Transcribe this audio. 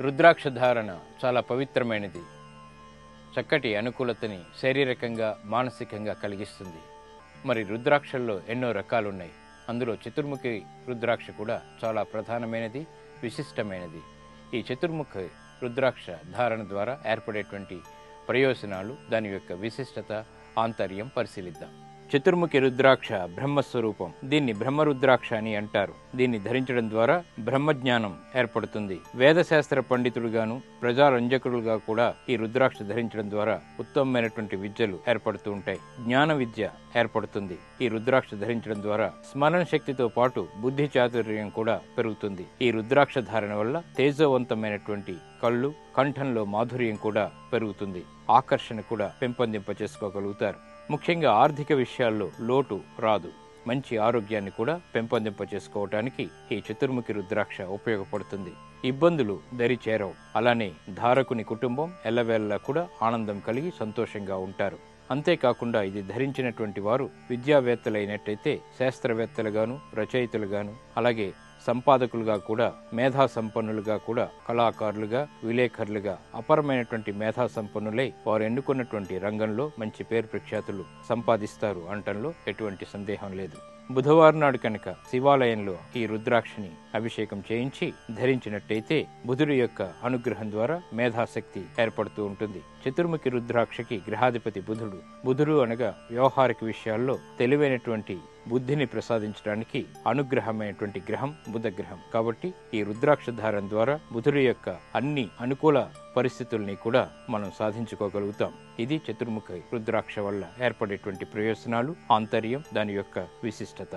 రుద్రాక్ష ధారణ చాలా పవిత్రమైనది. చక్కటి అనుకూలతని శారీరకంగా మానసికంగా కలిగిస్తుంది. మరి రుద్రాక్షల్లో ఎన్నో రకాలున్నాయి. అందులో చతుర్ముఖి రుద్రాక్ష కూడా చాలా ప్రధానమైనది విశిష్టమైనది. ఈ చతుర్ముఖి రుద్రాక్ష ధారణ ద్వారా ఏర్పడేటువంటి ప్రయోజనాలు దాని యొక్క విశిష్టత ఆంతర్యం పరిశీలిద్దాం. చతుర్ముఖి రుద్రాక్ష బ్రహ్మస్వరూపం. దీన్ని బ్రహ్మరుద్రాక్ష అని అంటారు. దీన్ని ధరించడం ద్వారా బ్రహ్మజ్ఞానం ఏర్పడుతుంది. వేదశాస్త్ర పండితుడుగాను ప్రజారంజకుడుగా కూడా ఈ రుద్రాక్ష ధరించడం ద్వారా ఉత్తమమైనటువంటి విద్యలు ఏర్పడుతూ ఉంటాయి. జ్ఞాన విద్య ఏర్పడుతుంది. ఈ రుద్రాక్ష ధరించడం ద్వారా స్మరణ శక్తితో పాటు బుద్ధి చాతుర్యం కూడా పెరుగుతుంది. ఈ రుద్రాక్ష ధారణ వల్ల తేజవంతమైనటువంటి కళ్ళు కంఠంలో మాధుర్యం కూడా పెరుగుతుంది. ఆకర్షణ కూడా పెంపొందింప చేసుకోగలుగుతారు ముఖ్యంగా ఆర్థిక విషయాల్లో లోటు రాదు. మంచి ఆరోగ్యాన్ని కూడా పెంపొందింప చేసుకోవటానికి ఈ చతుర్ముఖి రుద్రాక్ష ఉపయోగపడుతుంది. ఇబ్బందులు దరి చేరవు అలానే ధారకుని కుటుంబం ఎల్లవేళలా కూడా ఆనందం కలిగి సంతోషంగా ఉంటారు. అంతేకాకుండా ఇది ధరించినటువంటి వారు విద్యావేత్తలైనట్టయితే శాస్త్రవేత్తలుగాను రచయితలుగాను అలాగే సంపాదకులుగా కూడా మేధా సంపన్నులుగా కూడా కళాకారులుగా విలేకరులుగా అపరమైనటువంటి మేధా సంపన్నులై వారు ఎన్నుకున్నటువంటి రంగంలో మంచి పేరు ప్రఖ్యాతులు సంపాదిస్తారు అంటంలో ఎటువంటి సందేహం లేదు. బుధవారం నాడు కనుక శివాలయంలో ఈ రుద్రాక్షని అభిషేకం చేయించి ధరించినట్టయితే బుధుడి యొక్క అనుగ్రహం ద్వారా మేధాశక్తి ఏర్పడుతూ ఉంటుంది. చతుర్ముఖి రుద్రాక్షకి గ్రహాధిపతి బుధుడు. బుధుడు అనగా వ్యవహారిక విషయాల్లో తెలివైనటువంటి బుద్ధిని ప్రసాదించడానికి అనుగ్రహమైనటువంటి గ్రహం బుధ గ్రహం కాబట్టి ఈ రుద్రాక్ష ధారణ ద్వారా బుధుడి యొక్క అన్ని అనుకూల పరిస్థితుల్ని కూడా మనం సాధించుకోగలుగుతాం. ఇది చతుర్ముఖ రుద్రాక్ష వల్ల ఏర్పడేటువంటి ప్రయోజనాలు ఆంతర్యం దాని యొక్క విశిష్టత.